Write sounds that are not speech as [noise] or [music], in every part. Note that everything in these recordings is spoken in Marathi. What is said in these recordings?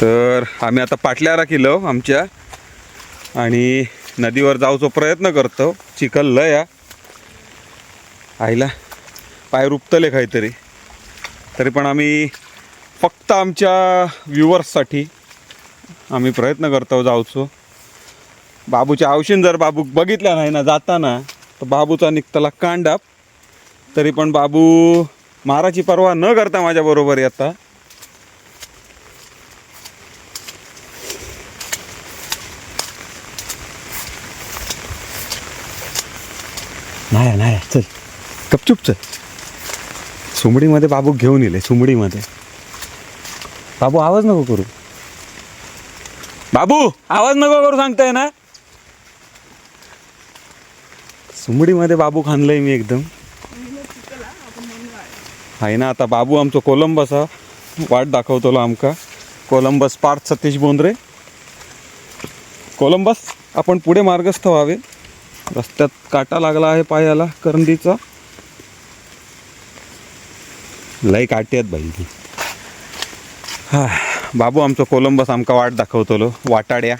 तर आम्ही आता पाटल्याला केलो आमच्या. आणि नदीवर जाऊचो प्रयत्न करतो. चिखल लय या. आईला पाय रुपतले काहीतरी. तरी पण आम्ही फक्त आमच्या व्ह्युअर्ससाठी आम्ही प्रयत्न करतो जाऊचो. बाबूच्या औषध जर बाबू बघितल्या नाही ना जाताना तर बाबूचा निघतला कांडाप तरी पण बाबू माराची पर्वा न करता माझ्याबरोबर येता. नाही नाही चल. गपचूप चल. सुमडीमध्ये बाबू घेऊन येले सुमडीमध्ये. बाबू आवाज नको करू. बाबू आवाज नको करू सांगताय ना? सुमडीमध्ये बाबू खाणलंय मी एकदम. आहे ना आता बाबू आमचं कोलंबस हा. वाट दाखवतो आमका. कोलंबस पार्थ सतीश बोंद्रे. कोलंबस आपण पुढे मार्गस्थ व्हावे. रस्त्यात काटा लागला आहे पायाला करंदीचा. लय काटे आहेत बाई हा बाबू आमचो कोलंबस आमका वाट दाखवतलो. वाटाड्या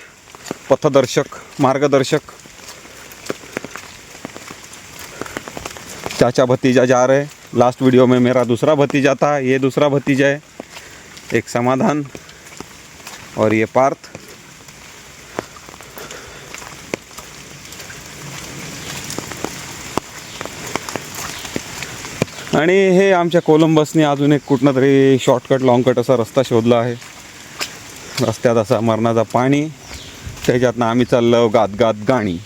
पथदर्शक मार्गदर्शक. चाचा भतीजा जा रहे. लास्ट वीडियो में मेरा दूसरा भतीजा था ये दूसरा भतीजा है. एक समाधान. और ये पार्थ. आणि हे आमच्या कोलंबसने अजून एक कुठनं तरी शॉर्टकट लॉंगकट असा रस्ता शोधला आहे. रस्त्यात असा मरणाचा पाणी त्याच्यातनं आम्ही चाललो गात गात गाणी.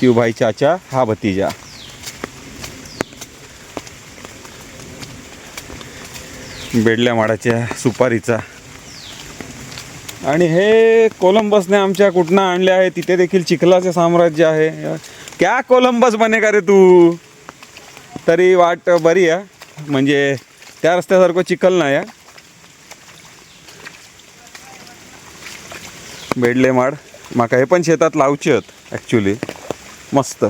क्यू भाई चाचा हा भतीजा. बेडल्या माडाच्या सुपारीचा. आणि हे कोलंबसने आमच्या कुठनं आणले आहे तिथे देखील चिखलाचे साम्राज्य आहे. क्या कोलंबस बने का रे तू? तरी वाट बरी आहे. म्हणजे त्या रस्त्यासारखं चिखल नाही आहे. बेडले माड. माका हे पण शेतात लावचे आहेत ॲक्च्युली मस्त.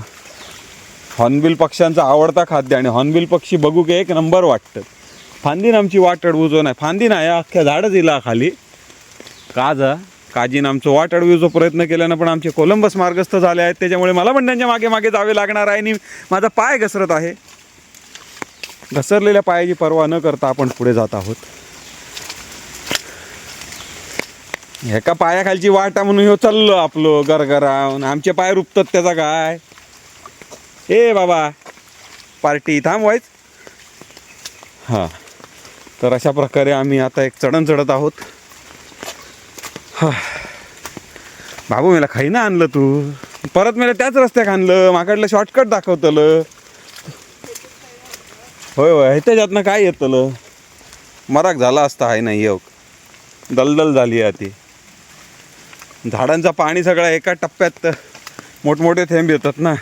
हॉर्नबिल पक्ष्यांचा आवडता खाद्य आणि हॉर्नबिल पक्षी बघू की एक नंबर वाटतं. फांदीन आमची वाट अडवूचो नाही. फांदी नाही अख्ख्या झाडच इला खाली. काज काजीन आमचं वाट अडवूचो प्रयत्न केल्यानं पण आमचे कोलंबस मार्गस्थ झाले आहेत. त्याच्यामुळे मला पण त्यांच्या मागे मागे जावे लागणार आहे आणि माझा पाय घसरत आहे. घसरलेल्या पायाची पर्वा न करता आपण पुढे जात आहोत. एका पायाखालची वाटा म्हणून हो चाललो आपलं गरगरावून आमचे पाय रुपतात त्याचा काय? ए बाबा पार्टी थांबवायच हां तर अशा प्रकारे आम्ही आता एक चढण चढत आहोत. हा बाबू मला खाई ना आणलं तू. परत मला त्याच रस्त्याक आणलं. माकडलं शॉर्टकट दाखवतलं. होय होय. त्याच्यातनं काय येतलं? मराक झाला असता आहे नाही योग दलदल झाली आहे ती. झाडांचं पाणी सगळं एका टप्प्यात मोठमोठे थेंब येतात ना.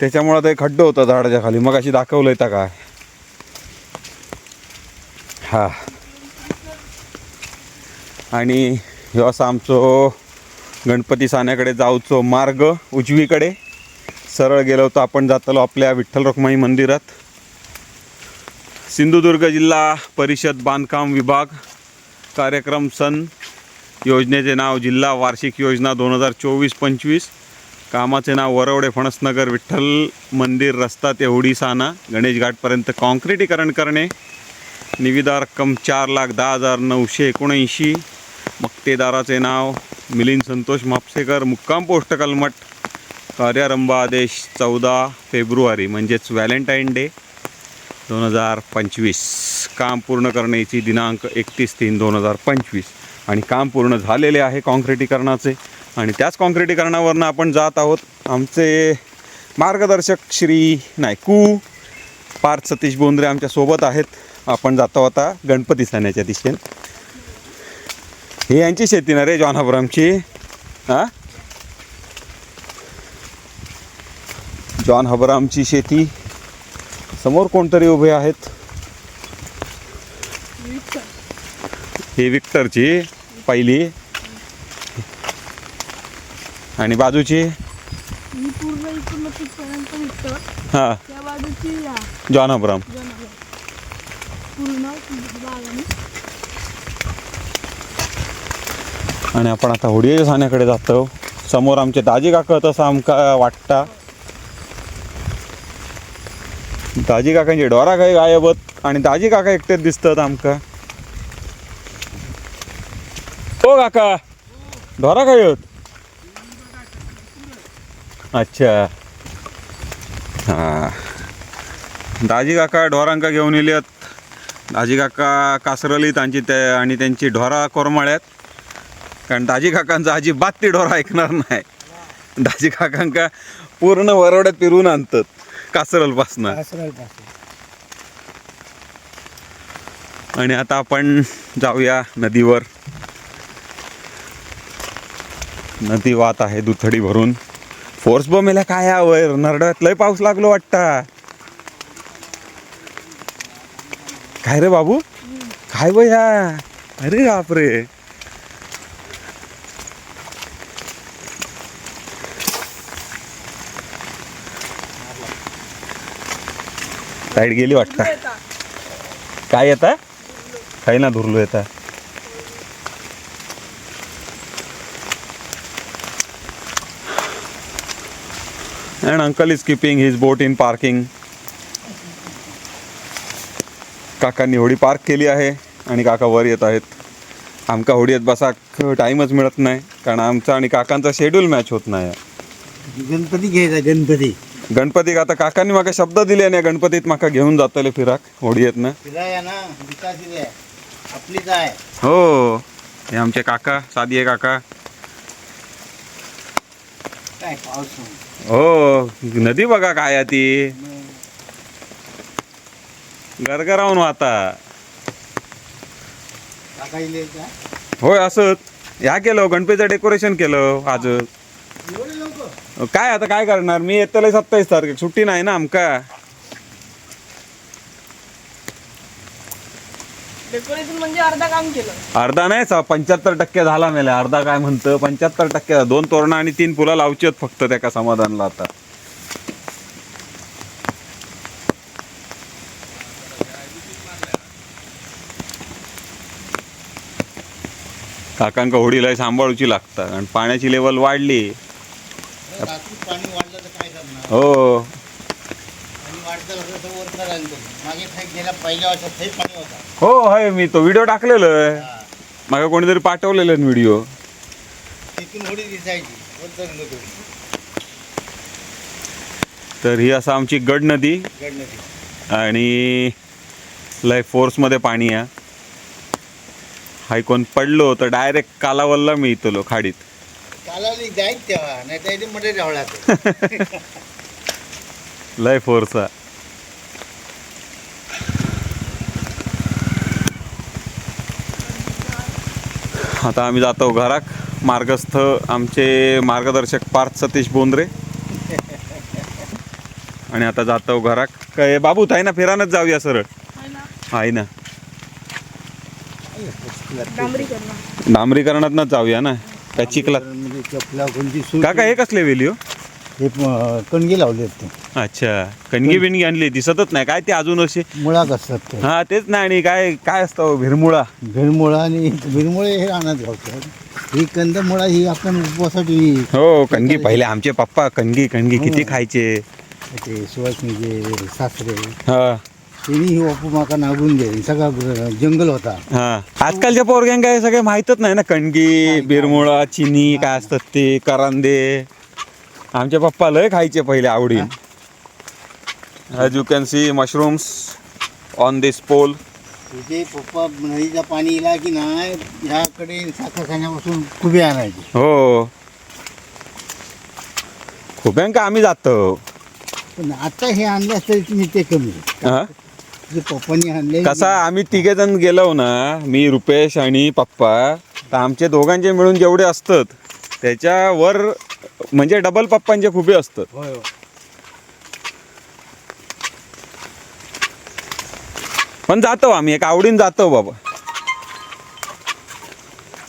त्याच्यामुळं ते खड्डं होतं झाडाच्या खाली. मग अशी दाखवलं येतं काय. हा. आणि ह्यो असा आमचो गणपती साण्याकडे जाऊचो मार्ग उजवीकडे. सरळ गेलो होतो आपण जातलो आपल्या विठ्ठल रुक्माई मंदिरात. सिंधुदुर्ग जिल्हा परिषद बांधकाम विभाग कार्यक्रम सन योजनेचे नाव जिल्हा वार्षिक योजना दोन हजार चोवीस पंचवीस. कामाचे नाव वरवडे फणसनगर विठ्ठल मंदिर रस्ता ते होडी गणेश घाटपर्यंत कॉन्क्रिटीकरण करणे. निविदा रक्कम चार लाख दहा हजार नऊशे एकोणऐंशी. मक्तेदाराचे नाव मिलिंद संतोष म्हापसेकर मुक्काम पोस्ट कलमट. कार्यारंभ आदेश चौदा फेब्रुवारी म्हणजेच व्हॅलेंटाईन डे. दोन हजार पंचवीस. काम पूर्ण करण्याची दिनांक एकतीस तीन दोन हजार पंचवीस. आणि काम पूर्ण झालेले आहे काँक्रिटीकरणाचे आणि त्याच काँक्रिटीकरणावरनं आपण जात आहोत आमचे मार्गदर्शक श्री नायकू. पार्थ सतीश बोंद्रे आमच्यासोबत आहेत. आपण जातो आता गणपती सणाच्या दिशेने. हे यांची शेती ना रे जॉन हबरामची हां? जॉन हबरामची शेती समोर कोणतरी उभे आहेत? ही विक्टरची पहिली. आणि बाजूची? हां जॉन बागाने आणि आपण आता होडीच्या साण्याकडे जातो समोर आमचे दाजी काका तसं आमका वाटता. दाजी काकांचे डोरा काही गायबत आणि दाजी काका एकटेच दिसतात आमका. ओ काका. ढोरा काय होत? अच्छा. हां. दाजी काका ढोरांका घेऊन येल्यात दाजी काका कासरली त्यांची ते आणि त्यांची ढोरा कोरमाळ्यात. कारण दाजी काकांचा अजिबात ती ढोरा ऐकणार नाही. दाजी काकांका पूर्ण वरवड्यात फिरून आणतात. कासरलपासून. आणि आता आपण जाऊया नदीवर. नदी वाहत आहे दुथडी भरून. फोर्स बमेला काय यावर नरड्यात लय पाऊस लागलो वाटता. काय रे बाबू? काय बया अरे बापरे. साईड गेली वाटतं. काय येता? काही ना धुरलो येता. And uncle is keeping his boat in parking काकांनी होडी पार्क केली आहे आणि काका वर येत आहेत. आमका होडी येत बसा टाईमच मिळत नाही कारण आमचा आणि काकांचा शेड्यूल मॅच होत नाही. गणपती घ्यायचा गणपती. गणपतीक आता काकांनी माका शब्द दिले नाही गणपतीत माका घेऊन जातले फिराक ना फिराया ना आहे. आपलीच आहे. हो हे आमचे काका सादिये काका. काय पाऊस हो नदी बघा काय आहे ती. गरगरावून वाहता. का होय असंच. ह्या केलं गणपतीचं डेकोरेशन केलं आज एवढे लोक काय आता काय करणार? मी येतले सत्तावीस तारखेक. सुट्टी नाही ना आमका. डेकोरेशन म्हणजे अर्धा काम केलं. अर्धा नाही पंच्याहत्तर टक्के झाला मेले. अर्धा काय म्हणतं? पंच्याहत्तर टक्के दोन तोरणं आणि तीन फुलं लावची आहेत फक्त त्या समाधानला आता. काकांका होडीला सांभाळूची लागतं आणि पाण्याची लेवल वाढली. पाणी वाढलं तर काय करणार? हो. पाणी वाढतं कसं तर वर राहिलं मागे थेट गेल्या पहिल्या वर्षात थेट पाणी होता. हो हाय मी तो व्हिडिओ टाकलेलो आहे. मागा कोणीतरी पाठवलेलं व्हिडिओ. तिथून होडी दिसायची. वर चढलो तुम्ही. तर ही असं आमची गड नदी. गडनदी आणि लय फोर्समध्ये पाणी आहे. हाय कोण पडलो तर डायरेक्ट कालावल्ला मी इथलो खाडीत. कालावली जाईत तेव्हा नाही तर इथे मध्ये राहला [laughs] लय फोर्स. आहे आता आम्ही जातो घराक. मार्गस्थ आमचे मार्गदर्शक पार्थ सतीश बोंद्रे. आणि आता जातो घराक. काय बाबू थाय ना फिरानच जाऊया सरळ. आहे ना. आहे ना. डांबरी करणार डांबरीकरणातनच जाऊया ना. काय चिखलात? म्हणजे चपला कोणती काका हे कसले वेली हो? हे प- कणगी लावले ते. अच्छा कणगी बिणगी आणली दिसतच नाही. काय ते अजून असे? मुळाक असतात ते. हा तेच नाही आणि काय काय असतं हो, भिरमुळा भिरमुळा आणि भिरमुळे हे रानात गावतात ही कंदमुळा ही आपण उपवासाठी हो कणगी पहिले आमचे पप्पा कणगी कणगी किती खायचे? ते सुवासनीचे सासरे. हा. त्यांनी ही माका नागून दे सगळा जंगल होता. हा. आजकालच्या पोरग्यांका हे सगळे माहीतच नाही ना कणगी बिरमुळा चिनी काय असतात ते करांदे. आमचे पप्पा लय खायचे पहिले आवडीन. As you can see mushrooms on this pole तिथे पप्पा नदीचा पाणी इला की नाही ह्याकडे साखर खाण्यापासून खुबे आणायचे. हो. खूपयांका आम्ही जातो? पण आता हे आणले असते तुम्ही ते कमी. हा? पप्पांनी आणले कसा आम्ही तिघे जण गेलो ना मी रुपेश आणि पप्पा तर आमचे दोघांचे मिळून जेवढे असतात त्याच्यावर म्हणजे डबल पप्पांचे खुबे असतात. होय होय. पण जातो आम्ही एक आवडीन जातो बाबा.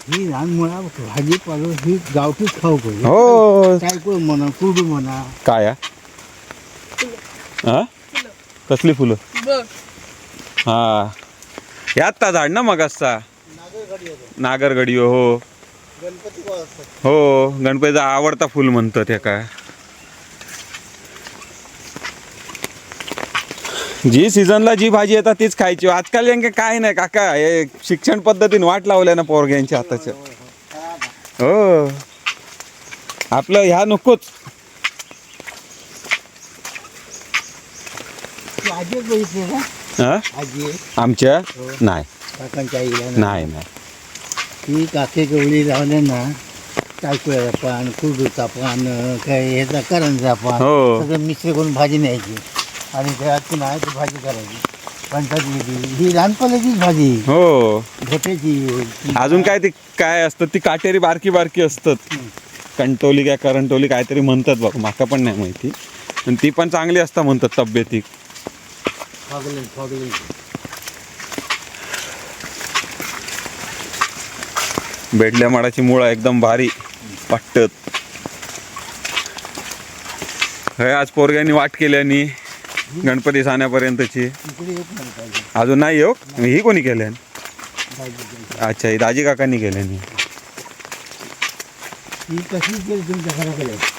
ही लहान मुळा भाजी पालो ही गावठीच खाऊ पाहिजे हो. काय कोण म्हणा कुरडू म्हणा? काय हा? हा? फुलं कसली फुलं? बघ. हा. यात ता झाड ना मग असता नागरगडी हो. गणपती हो गणपतीचा आवडता फुल म्हणतो त्या काय. जी सीझनला जी भाजी येतात तीच खायची. आजकाल यांना काय नाही काका हे शिक्षण पद्धतीने वाट लावल्या ना पोरग्यांच्या आताच्या. हो. आपलं ह्या नकोच. भाजी बघितली हा? आजी? आमच्या? नाही. काकांच्या आईला ना. नाही नाही. ती काके गवळी लावले ना टाकूयाचा पान कुरडूचा पान काय ह्याचा करंजा पान हो. सगळं मिश्र करून भाजी न्यायची. आणि त्यात नाही ती भाजी करायची. पंचायत ही लहानपणाचीच भाजी. हो. भेटायची अजून काय ती काय असतं ती काटेरी बारकी बारकी असतात. कंटोली काय करंटोली काहीतरी म्हणतात बघ माका पण नाही माहिती. पण ती पण चांगली असतात म्हणतात तब्येतीक. फॉगले फॉगले बेडल्या माडाची मुळं एकदम भारी वाटत हे आज पोरग्यांनी वाट केल्यानी गणपती साण्यापर्यंतची अजून नाही येऊ? ही कोणी केल्यान. अच्छा ही दाजी काकांनी केल्यानी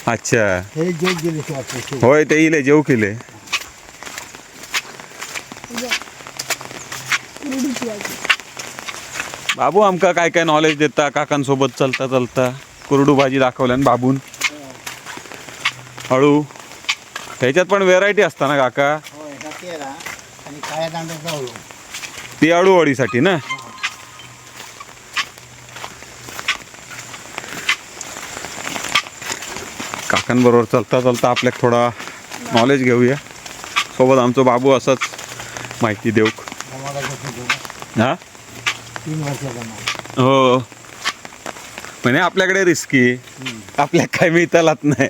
अच्छा. हे होय ते इले जेव केले कुरडीची भाजी बाबू आमका काय काय नॉलेज देता? काकांसोबत चलता चलता. कुरडू भाजी दाखवल्यान बाबून. हळू. ह्याच्यात पण व्हेरायटी असता ना काका? हा ती अळूवडीसाठी ना? काकांबरोबर चलता चलता आपल्याक थोडा नॉलेज घेऊया. सोबत आमचं बाबू असंच माहिती देऊ आम्हाला कसं देऊ? हा? तीन वर्षाचा हो. म्हणजे आपल्याकडे रिस्की आपल्या काय मिळतालाच नाही.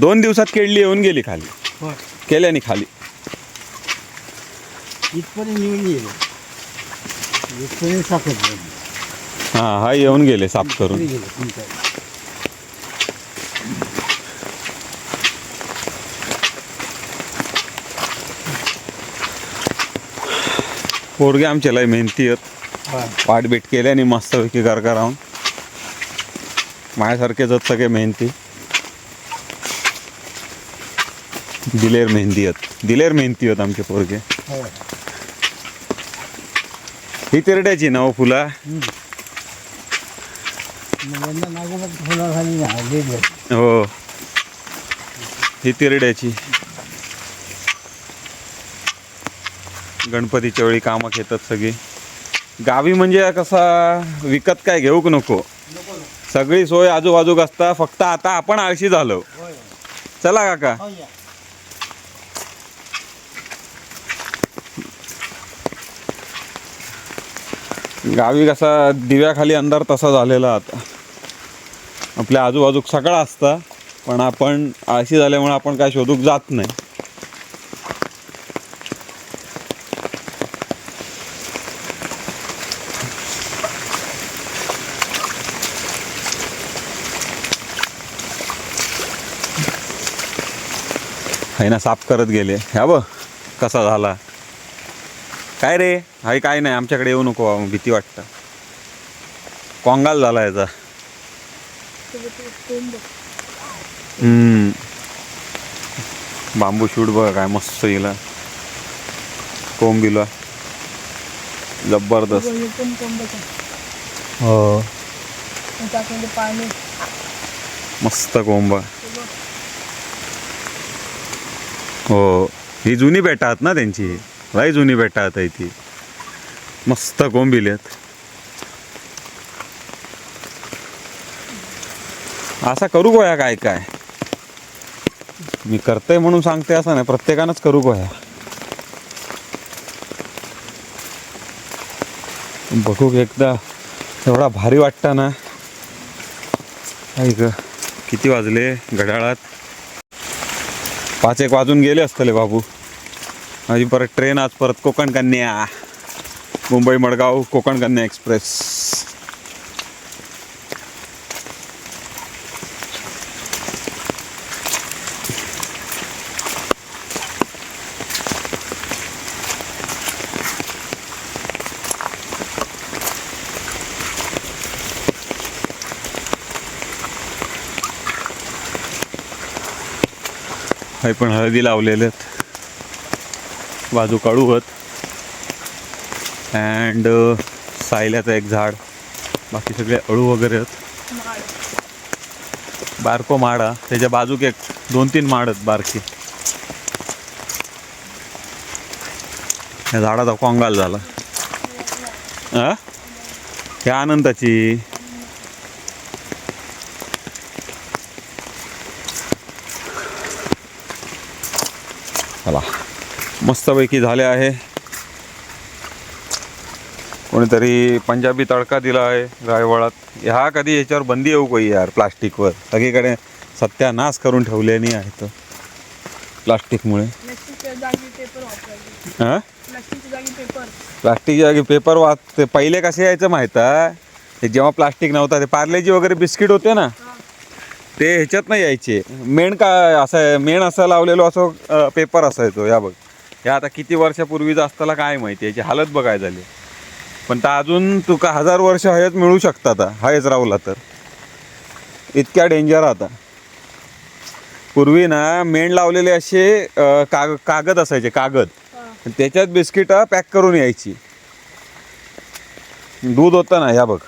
दोन दिवसात केळली येऊन गेली खाली. केल्याने खाली. इथपर्यंत येऊन गेले. इथपर्यंत साखर हा हा येऊन गेले साफ करून. पोरगे आमचे लय मेहनती आहेत. होय वाटबीट केल्याने मस्तपैकी गरगा राहून. माझ्यासारखेच आहेत सगळे मेहनती. दिलेर मेहंदी आहेत. दिलेर मेहनती आहेत आमचे पोरगे. ही. तिरड्याची ना हो फुला. हो. ही तिरड्याची गणपतीच्या वेळी कामं घेतात सगळी. गावी म्हणजे कसा विकत काय घेऊक नको? सगळी सोय आजूबाजूक असता फक्त आता आपण आळशी झालो. चला काका. गावी कसा दिव्याखाली अंधार तसा झालेला आता. आपल्या आजूबाजूक सगळा असता पण आपण आळशी झाल्यामुळे आपण काय शोधूक जात नाही. ना साफ करत गेले. ह्या बघ कसा झाला. काय रे? हाय काय नाही आमच्याकडे येऊ नको भीती वाटतं. कोंगाल झाला याचा. बांबू शूट बघ काय मस्त येला कोंबिला जबरदस्त. हे. मस्त कोंबा हो. ही जुनी बेटा आहेत ना त्यांची. लय जुनी बेटा आहेत ती. मस्त कोंबिलेत असा करू गोया काय काय? मी करते म्हणून सांगते असं नाही प्रत्येकानंच करू गोया. बघू एकदा. एवढा भारी वाटता ना. ऐक किती वाजले? घड्याळात. पाच एक वाजून गेले असतले बाबू. माझी परत ट्रेन आज परत कोकण कन्या मुंबई मडगाव कोकण कन्या एक्सप्रेस. हे पण हळदी लावलेले आहेत. बाजू काळू आहेत अँड uh, सायल्याचं एक झाड. बाकी सगळे अळू वगैरे आहेत. बारको माडा. त्याच्या बाजूक एक दोन तीन माड आहेत बारकी. या झाडाचा कोंगाल झाला. आ? ह्या आनंदाची चला. मस्तपैकी झाले आहे. कोणीतरी पंजाबी तडका दिला आहे रायवळात ह्या कधी याच्यावर बंदी येऊ काही यार प्लास्टिकवर. सगळीकडे सत्यानाश करून ठेवल्याने आहे तर प्लास्टिकमुळे. प्लास्टिकच्या जागी पेपर हां? प्लास्टिकच्या जागी वाच ते पहिले कसे यायचं माहीत आहे? जेव्हा प्लास्टिक नव्हता ते पार्लेजी वगैरे बिस्किट होते ना? ते ह्याच्यात नाही यायचे. मेण काय असं मेण असं लावलेलो असं पेपर असायचो. या बघ. हे आता किती वर्षापूर्वीच असताना काय माहिती याची हालत बघाय झाली. पण तर अजून तुका हजार वर्ष हयत मिळू शकतात हयच राहुला तर. इतक्या डेंजर आता. पूर्वी ना मेण लावलेले असे काग कागद असायचे कागद. त्याच्यात बिस्किट पॅक करून यायची. दूध होतं ना ह्या बघ.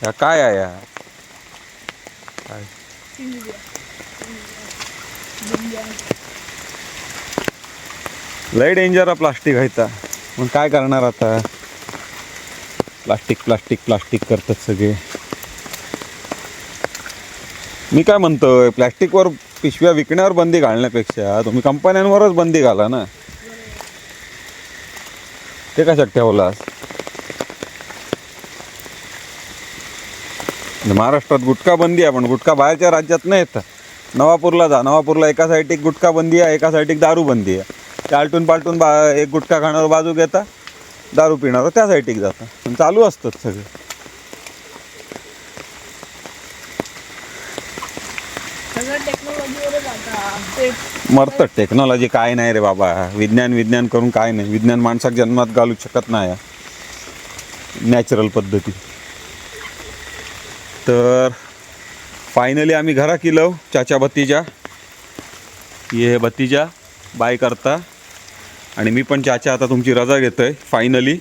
ह्या काय आहे ह्या काय? लय डेंजर प्लास्टिक आहे मग काय करणार आता? प्लास्टिक प्लास्टिक प्लास्टिक करतात सगळे. मी काय म्हणतोय प्लास्टिकवर पिशव्या विकण्यावर बंदी घालण्यापेक्षा तुम्ही कंपन्यांवरच बंदी घाला ना. ते कशात ठेवलास? महाराष्ट्रात गुटखा बंदी आहे पण गुटखा बाहेरच्या राज्यात नाही येत. नवापूरला जा. नवापूरला एका साईड एक गुटखा बंदी आहे एका साईड एक दारू बंदी आहे. ते आलटून पालटून बा एक गुटखा खाण्यावर बाजू घेता दारू पिणार त्या साईटिक जाता. पण चालू असतात सगळे. मरतं टेक्नॉलॉजी काय नाही रे बाबा. विज्ञान विज्ञान करून काय नाही. विज्ञान माणसाक जन्मात घालू शकत नाही. नॅचरल पद्धती. तर फायनली आम्ही घरा किलो चाचा बत्तीच्या ये भत्तीजा बाय करता. आणि मी पण चाचा आता तुमची रजा घेतो आहे फायनली